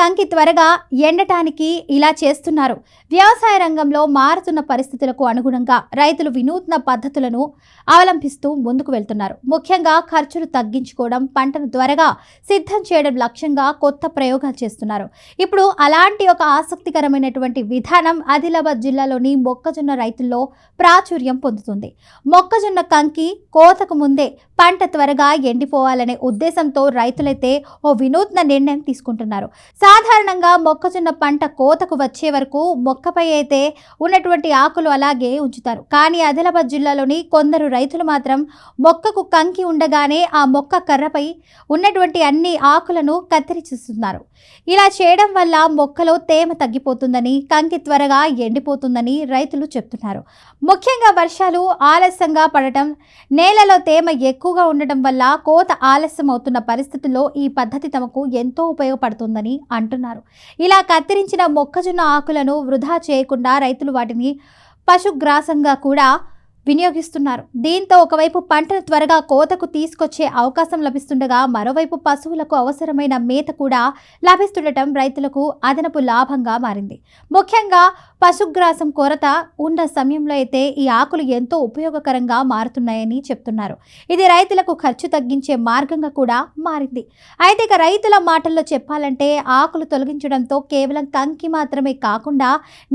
కంకి త్వరగా ఎండటానికి ఇలా చేస్తున్నారు. వ్యవసాయ రంగంలో మారుతున్న పరిస్థితులకు అనుగుణంగా రైతులు వినూత్న పద్ధతులను అవలంబిస్తూ ముందుకు వెళ్తున్నారు. ముఖ్యంగా ఖర్చులు తగ్గించుకోవడం పంటను త్వరగా సిద్ధం చేయడం లక్ష్యంగా కొత్త ప్రయోగాలు చేస్తున్నారు. ఇప్పుడు అలాంటి ఒక ఆసక్తికరమైనటువంటి విధానం ఆదిలాబాద్ జిల్లాలోని మొక్కజొన్న రైతుల్లో ప్రాచుర్యం పొందుతుంది. మొక్కజొన్న కంకి కోతకు ముందే పంట త్వరగా ఎండిపోవాలనే ఉద్దేశంతో రైతులైతే ఓ వినూత్న నిర్ణయం తీసుకుంటున్నారు. సాధారణంగా మొక్కజొన్న పంట కోతకు వచ్చే వరకు మొక్కపై అయితే ఉన్నటువంటి ఆకులు అలాగే ఉంచుతారు. కానీ ఆదిలాబాద్ జిల్లాలోని కొందరు రైతులు మాత్రం మొక్కకు కంకి ఉండగానే ఆ మొక్క కర్రపై ఉన్నటువంటి అన్ని ఆకులను కత్తిరిచిస్తున్నారు. ఇలా చేయడం వల్ల మొక్కలో తేమ తగ్గిపోతుందని కంకి త్వరగా ఎండిపోతుందని రైతులు చెప్తున్నారు. ముఖ్యంగా వర్షాలు ఆలస్యంగా పడటం నేలలో తేమ ఎక్కువగా ఉండటం వల్ల కోత ఆలస్యం అవుతున్న పరిస్థితుల్లో ఈ పద్ధతి తమకు ఎంతో ఉపయోగపడుతుందని అంటున్నారు. ఇలా కత్తిరించిన మొక్కజొన్న ఆకులను వృధా చేయకుండా రైతులు వాటిని పశుగ్రాసంగా కూడా వినియోగిస్తున్నారు. దీంతో ఒకవైపు పంటను త్వరగా కోతకు తీసుకొచ్చే అవకాశం లభిస్తుండగా మరోవైపు పశువులకు అవసరమైన మేత కూడా లభిస్తుండటం రైతులకు అదనపు లాభంగా మారింది. ముఖ్యంగా పశుగ్రాసం కొరత ఉన్న సమయంలో అయితే ఈ ఆకులు ఎంతో ఉపయోగకరంగా మారుతున్నాయని చెప్తున్నారు. ఇది రైతులకు ఖర్చు తగ్గించే మార్గంగా కూడా మారింది. అయితే ఇక రైతుల మాటల్లో చెప్పాలంటే ఆకులు తొలగించడంతో కేవలం కంకి మాత్రమే కాకుండా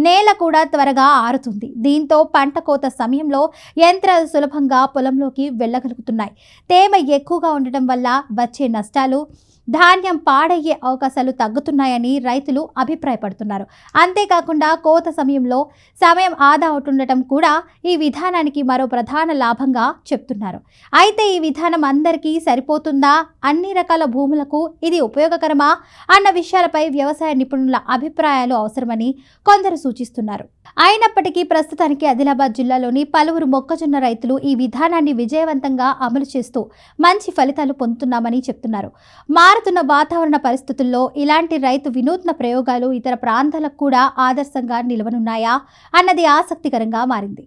నేల కూడా త్వరగా ఆరుతుంది. దీంతో పంట కోత సమయంలో యంత్రాలు సులభంగా పొలంలోకి వెళ్ళగలుగుతున్నాయి. తేమ ఎక్కువగా ఉండటం వల్ల వచ్చే నష్టాలు ధాన్యం పాడయ్యే అవకాశాలు తగ్గుతున్నాయని రైతులు అభిప్రాయపడుతున్నారు. అంతేకాకుండా కోత సమయంలో సమయం ఆదా అవుతుండటం కూడా ఈ విధానానికి మరో ప్రధాన లాభంగా చెప్తున్నారు. అయితే ఈ విధానం అందరికీ సరిపోతుందా? అన్ని రకాల భూములకు ఇది ఉపయోగకరమా? అన్న విషయాలపై వ్యవసాయ నిపుణుల అభిప్రాయాలు అవసరమని కొందరు సూచిస్తున్నారు. అయినప్పటికీ ప్రస్తుతానికి ఆదిలాబాద్ జిల్లాలోని పలువురు పలువురు మొక్కజొన్న రైతులు ఈ విధానాన్ని విజయవంతంగా అమలు చేస్తూ మంచి ఫలితాలు పొందుతున్నామని చెప్తున్నారు. మారుతున్న వాతావరణ పరిస్థితుల్లో ఇలాంటి రైతు వినూత్న ప్రయోగాలు ఇతర ప్రాంతాలకు కూడా ఆదర్శంగా నిలవనున్నాయా అన్నది ఆసక్తికరంగా మారింది.